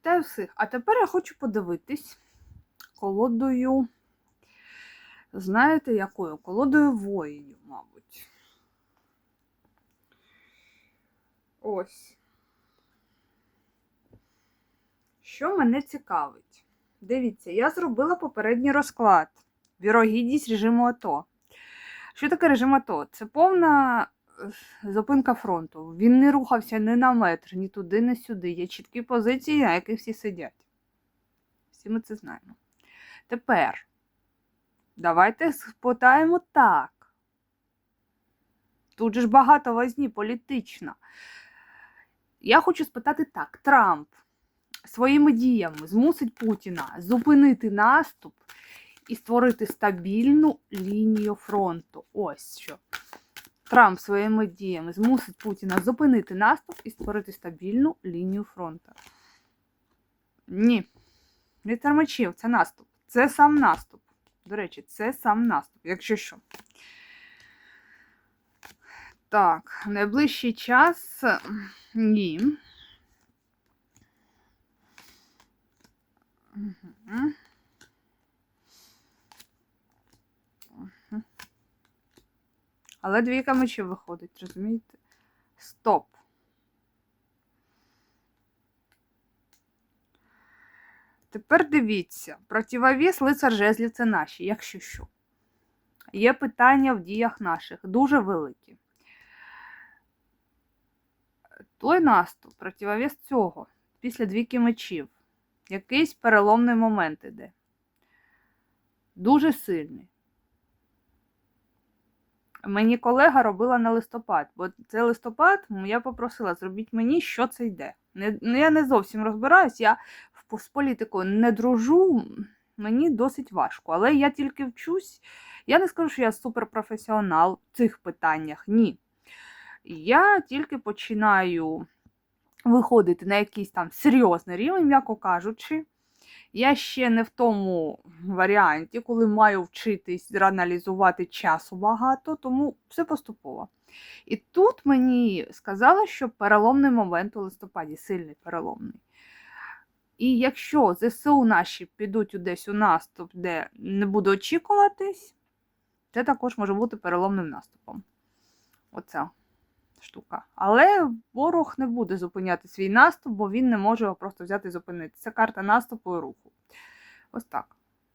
Вітаю всіх. А тепер я хочу подивитись колодою. Знаєте, якою? Колодою воїнів, мабуть. Ось. Що мене цікавить? Дивіться, я зробила попередній розклад. Вірогідність режиму АТО. Що таке режим АТО? Це повна зупинка фронту. Він не рухався ні на метр, ні туди, ні сюди. Є чіткі позиції, на яких всі сидять. Всі ми це знаємо. Тепер давайте спитаємо так. Тут же ж багато возні політична. Я хочу спитати так: Трамп своїми діями змусить Путіна зупинити наступ і створити стабільну лінію фронту. Ось що. Трамп своїми діями змусить Путіна зупинити наступ і створити стабільну лінію фронту. Ні. Не термачів, це наступ. Це сам наступ. До речі, це сам наступ, якщо що. Так, найближчий час ні. Але двійка мечів виходить, розумієте? Стоп. Тепер дивіться, противовес лицар жезлів це наші, якщо що. Є питання в діях наших, дуже великі. Той наступ, противовес цього, після двійки мечів, якийсь переломний момент іде. Дуже сильний. Мені колега робила на листопад, бо це листопад, я попросила, зробіть мені, що це йде. Не, ну, я не зовсім розбираюсь, я з політикою не дружу, мені досить важко. Але я тільки вчусь. Я не скажу, що я суперпрофесіонал в цих питаннях. Ні. Я тільки починаю виходити на якийсь там серйозний рівень, м'яко кажучи. Я ще не в тому варіанті, коли маю вчитись аналізувати часу багато, тому все поступово. І тут мені сказали, що переломний момент у листопаді, сильний переломний. І якщо ЗСУ наші підуть десь у наступ, де не буде очікуватись, це також може бути переломним наступом. Оця штука. Але ворог не буде зупиняти свій наступ, бо він не може його просто взяти і зупинити. Це карта наступу і руху. Ось так.